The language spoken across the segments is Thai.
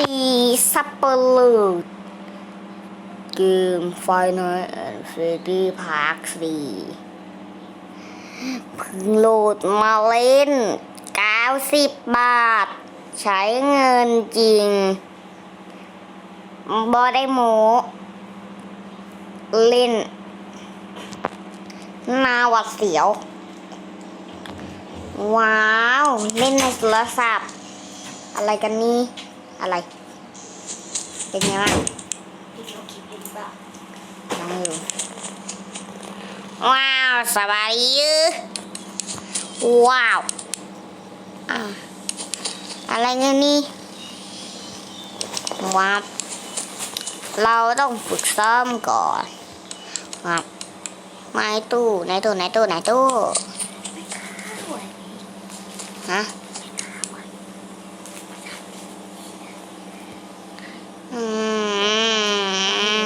ดีซัปเปอร์ลูดเกมไฟนอลแอนด์เฟรดี้พาร์คสี่เพิ่งโหลดมาเล่น 90 บาท ใช้เงินจริงบอได้โมเล่น นาวัดเสียว ว้าว เล่นในโทรศัพท์อะไรกันนี่ อะไร เป็นไงบ้างน้องอยู่ว้าวสบายดีว้าวอะอะไรเงี้ยนี่ว้าวเราต้องฝึกซ้อมก่อนว้าวไม้ตู้ไหนตู้ไหนตู้ไหนตู้ฮะ อืม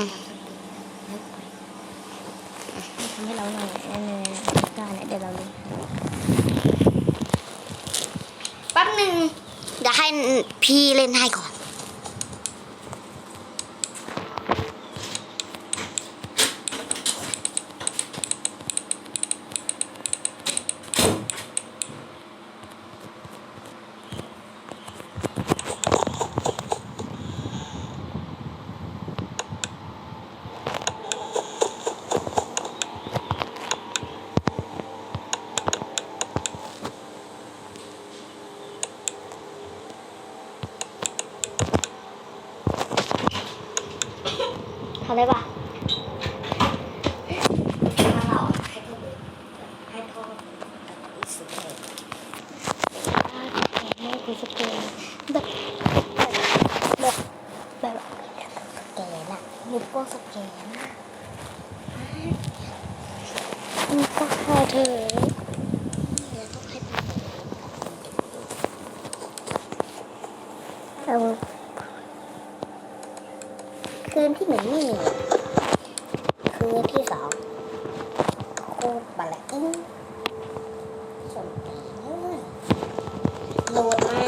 ทำให้เราหน่อยเออได้แล้วเดี๋ยวเราเลย แป๊บ หนึ่งเดี๋ยวให้พี่เล่นให้ก่อน เขาเลยว่าูสแกนแบบแบบแบบสแกนอะนิ้วโป้งสแกนอะนิ้วโป้งเธอเอา คืนที่หนึ่งนี่คืนที่สองโคตรบาละอิ้งสนตีเลยโหลดมา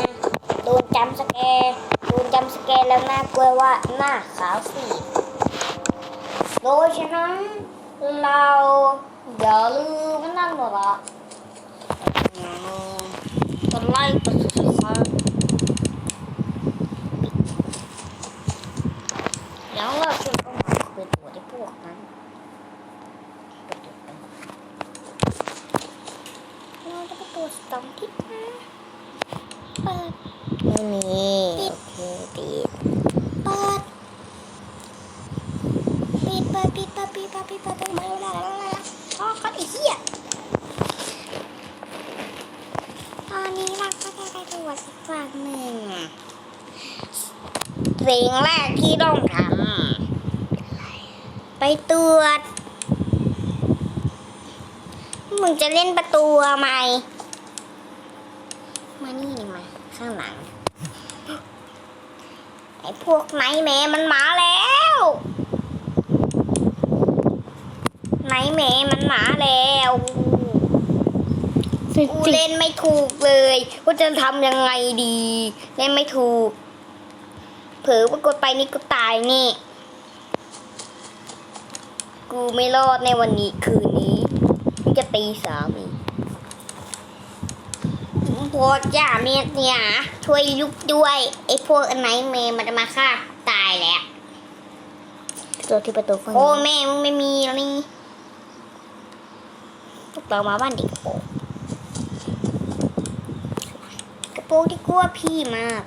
โดนจำสแกร์โดนจำสแกร์แล้วน่ากลัวว่าหน้าขาวสีโดยฉะนั้นเราอย่าลืมนั่นหรอกอย่าลืมกดไลค์กดซับสไครต์แล้วเราจะต้องมาเป็นตัวที่พวกนั้นไปตรวจกันเราจะไปตรวจส องทิศนะเปิดไม่มีโอเคปิดเปิดปิดเปิดปิดเปิดปิดเปิดปิดเปิดปิดมาแล้วอ๋อก็ไอ้เหี้ยตอนนี้เราก็จะไปตรวจสักฝั่งหนึ่งสิ่งแรกที่ต้องทำไปตรวจมึงจะเล่นประตูไมม ข้างหลัง ไอ้พวกไนท์แมร์มันมาแล้วไนท์แมร์มันมาแล้วจริงกูเล่นไม่ถูกเลยว่าจะทำยังไงดี เล่นไม่ถูก เผลอว่ากดไปนี่กูตายนี่ กูไม่รอดในวันนี้คืนนี้มันจะตีสามอีก พวกจ่าเมียเนี่ยช่วยยุบด้วยไอ้พวกอันไหนเมย์มันจะมาฆ่าตายแล้วตัวที่ประตูฝั่งโอ้นี้แม่มึงไม่มีแล้วนี่พวกเรามาบ้านเด็กกระโปรงกระโปรงที่กลัวพี่มาก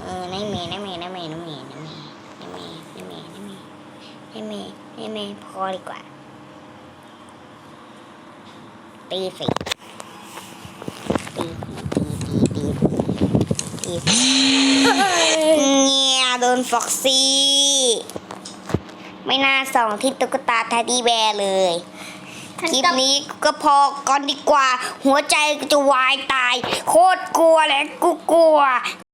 เออในเมย์ในเมย์ในเมย์ในเมย์ในเมย์ในเมย์ในเมย์ในเมย์ในเมย์ในเมย์พอดีกว่าตีสี่ตีตีตี ตีตีตีเนี่ยโดนฟ็อกซี่ ไม่น่าส่องที่ตุ๊กตาทดดี้แบร์เลย คลิปนี้ก็พอก่อนดีกว่า หัวใจก็จะวายตาย โคตรกลัวและกูกลัว